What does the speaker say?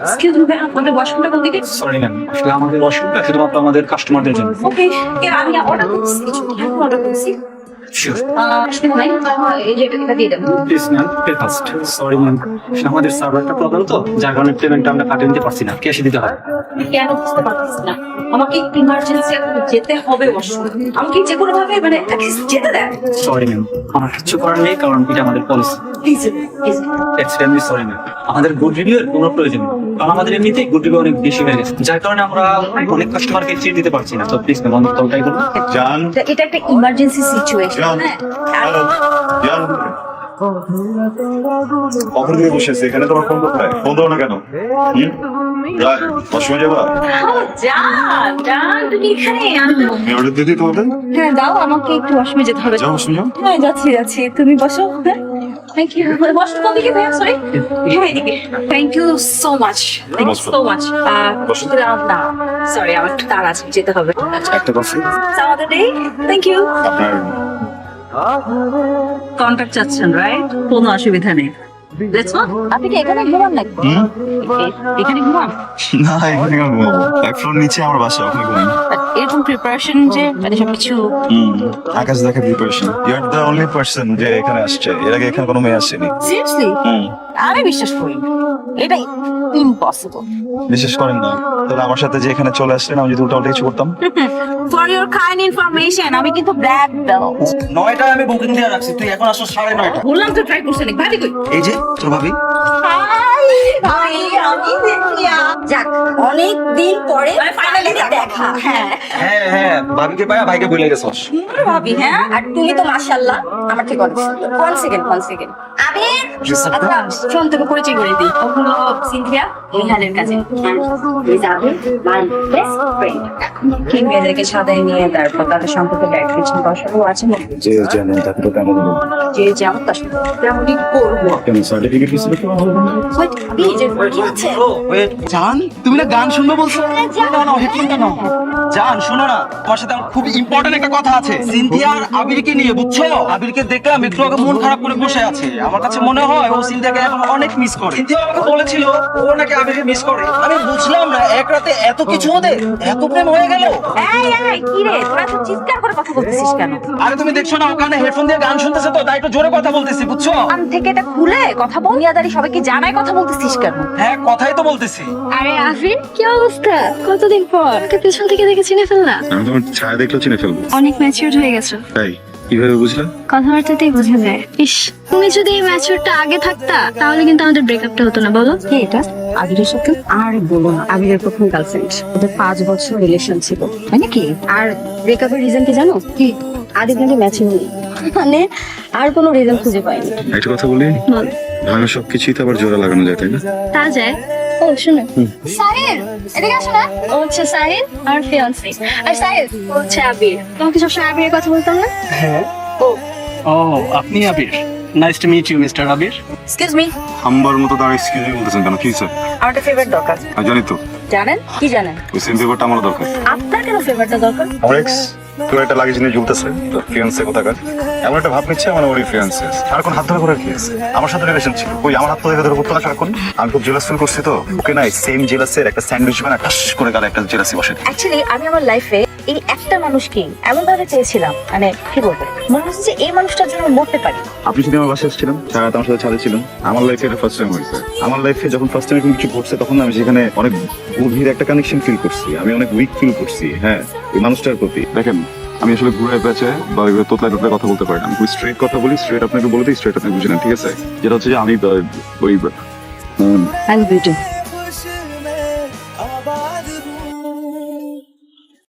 Excuse me আপনাদের ওয়াশরুমটা কোন দিকে? সরি ম্যাম আসলে আমাদের ওয়াশরুমটা শুধুমাত্র আমাদের কাস্টমারদের জন্য। ওকে আমি অর্ডার করছি। কিছু অর্ডার করছি। শিওর আসলে নাই এই যে এটা দিয়ে দেবো। Please ma'am pay first sorry ma'am আমাদের সার্ভারটা প্রবলেম তো যার কারণে পেমেন্টটা আমরা কাটিয়ে নিতে পারছি না ক্যাশে দিতে হয়। কেন বুঝতে পারতেছি না? আমাকে ইমার্জেন্সি যেতে হবে আমাকে যে কোনো ভাবে মানে যেতে দেন সরি ম্যাম আমার কিছু করার নেই কারণ এটা আমাদের policy please please sorry ma'am আমাদের গুড রিভিউ এর কোনো প্রয়োজন নেই। কারণ আমাদের এমনিতেই গুড রিভিউ অনেক বেশি হয়ে গেছে। যার কারণে আমরা অনেক কাস্টমারকে চিট দিতে পারছি না। তো প্লিজ ম্যাম অন্তত ওটাই করুন। জান। এটা একটা ইমার্জেন্সি সিচুয়েশন জান। হ্যাঁ? কখন থেকে বসে আছে এখানে তোমার ফোন কোথায়? ফোন দাও না কেন? যাবা? অর্ডার দিয়ে দিই তোমাদের? হ্যাঁ দাও আমাকে একটু ওয়াশরুমে যেতে হবে। যাও শুনে যাও। হ্যাঁ যাচ্ছি যাচ্ছি। তুমি বসো হ্যাঁ? থ্যাংক ইউ ওয়াশরুম কোন দিকে ভাইয়া সরি হ্যাঁ এদিকে thank you so much thank you. So much. না সরি আমার একটু তাড়া আছে যেতে হবে। একটা কফি আমাদের ডে থ্যাংক ইউ আপনার কন্ট্যাক্ট চাচ্ছেন রাইট কোনো অসুবিধা নেই। লেটস আপনি কি এখানে ঘুমান নাকি? এখানে ঘুমান? না এখানে ঘুমাবো। এক ফ্লোর নিচে আমার বাসা ওখানে ঘুমাই এরকম প্রিপারেশন যে মানে সবকিছু আকাশ দেখা preparation you are the only person যে এখানে আসছে। এর আগে এখানে কোনো মেয়ে আসেনি। সিরিয়াসলি আমি বিশ্বাস করি। এটা ইম্পসিবল বিশেষ করেন না। তাহলে আমার সাথে যে এখানে চলে আসলেন আমি যদি উল্টা উল্টা কিছু করতাম? ফর ইওর কাইন্ড ইনফরমেশন আমি কিন্তু ব্ল্যাক বেল্ট নয়টায় আমি বুকিং দিয়ে রাখছি তুই এখন আসো সাড়ে নয়টা বললাম তো ট্রাই করছেন ভাবি কই? এই যে তোর ভাবি। ভাই আমি যাক অনেক দিন পরে ফাইনালি দেখা। হ্যাঁ। হ্যাঁ হ্যাঁ ভাবিকে পায়া ভাইকে ভুলে গেছস ভাবি হ্যাঁ? আর তুমি তো মাশাআল্লাহ আমার অনেক সুন্দর কোন সেকেন্ড কোন সেকেন্ড শোন তোকে পরিচয় করে দিই। ও হলো সিনথিয়া। নিহালের কাছে please Abir my best friend কি মেয়েদেরকে সাদায় নিয়ে তারপর তাদের সম্পর্কে ব্যাগ পিছনে বসাবো আছে না যে জানেন তাকে তো তেমন যে যেমন তার সাথে তেমনই করব। কেন সার্টিফিকেট কিছু Wait, আবির, যে কি হচ্ছে? জান তুমি না গান শুনবে বলছো? না না হেডফোনটা নাও। জান শোনো না তোমার সাথে আমার খুব ইম্পর্টেন্ট একটা কথা আছে। সিনথিয়া আর আবিরকে নিয়ে বুঝছ? আবিরকে দেখলাম একটু আগে মন খারাপ করে বসে আছে। আমার কাছে মনে হয় ও সিনথিয়াকে এখন অনেক মিস করে। সিনথিয়া আমাকে বলেছিল ও নাকি আবিরকে মিস করে। আমি বুঝলাম না এক রাতে এত কিছু ওদের? এত প্রেম হয়ে গেল? এই এই কি রে? তোরা তো চিৎকার করে কথা বলতেছিস কেন? আরে তুমি দেখছ না ওখানে হেডফোন দিয়ে গান শুনতেছে তো তাই একটু জোরে কথা বলতেছি বুঝছ? কান থেকে এটা খুলে কথা বল। দুনিয়াদারি সবাইকে জানাই কথা বলতেছিস কেন? হ্যাঁ কথাই তো বলতেছি। আরে আফরিন কি অবস্থা? কতদিন পর? তোকে পেছন থেকে দেখে চিনে ফেললা আমি তোমার ছায়া দেখলেও চিনে ফেলব। অনেক ম্যাচিউর হয়ে গেছো। তাই। কীভাবে বুঝলা? কথাবার্তাতেই বোঝা যায়। ইস তুমি যদি এই ম্যাচিউরটা আগে থাকতা তাহলে কিন্তু আমাদের ব্রেকআপটা হতো না বলো? কে এটা আবিরের সাথে আর বলো না আবিরের প্রথম গার্লফ্রেন্ড ওদের পাঁচ বছর রিলেশন ছিল। তাই নাকি আর ব্রেকআপের রিজন কি জানো? কি? আদিত নাকি ম্যাচিং নেই। মানে আর কোনো রিজন খুঁজে পাইনি। একটা কথা বলি? বল। ভাঙা সবকিছুই তো আবার জোড়া লাগানো যায় তাই না? তা যায়। ও শুনো সাহিল এদিকে আসো না। ও হচ্ছে সাহিল আর ফিয়ান্সি আর সাহিল ও হচ্ছে আবির। তোমাকে সবসময় আবিরের কথা বলতাম না? ও। আপনি Abir. Nice to meet you mister Abir. Excuse me Humber মতো তার এক্সকিউজ বলতেছেন কেন? কি স্যার আমার একটা ফেভারিট দরকার। আমি জানি তো। জানেন? কি জানেন? ওই সেম পেপারটা আমার দরকার। আপনার কেন ফেভারিটটা দরকার? আমার এক্স কেউ একটা লাগেজ নিয়ে ঝুলতেছে। তোর ফিয়ান্সে কোথাকার? এমন একটা ভাব নিচ্ছে আমার ওরই ফিয়ান্সে কোন হাত ধরে করার কি আছে? আমার সাথে রিলেশন ছিল। ওই আমার হাত ধরে ধরে করতে না সারাক্ষণ? আমি খুব জেলাস ফিল করছি তো। ওকে না সেম জেলাসের একটা স্যান্ডউইচ বানা টাস করে গেল একটা জেলাসি বসে। অ্যাকচুয়ালি আমি আমার লাইফে এই একটা মানুষকে এমন ভাবে চেয়েছিলাম মানে কি বলব? মনে হচ্ছে যে এই মানুষটার জন্য মরতে পারি। আপনি যদি আমার বাসায় এসেছিলেন সারা রাত আমার সাথে ছাদে ছিলেন আমার লাইফে এটা ফার্স্ট টাইম হয়েছে। আমার লাইফে যখন ফার্স্ট টাইম কিছু ঘটছে তখন আমি সেখানে অনেক গভীর একটা কানেকশন ফিল করছি আমি অনেক উইক ফিল করছি হ্যাঁ এই মানুষটার প্রতি। দেখেন আমি আসলে ঘুরে পেঁচে বা ওইভাবে তোতলায় টোতলায় কথা বলতে পারি না। আমি স্ট্রেট কথা বলি স্ট্রেট আপনাকে বলে দিই স্ট্রেট আপনি বুঝে নেন ঠিক আছে? যেটা হচ্ছে যে আমি ওই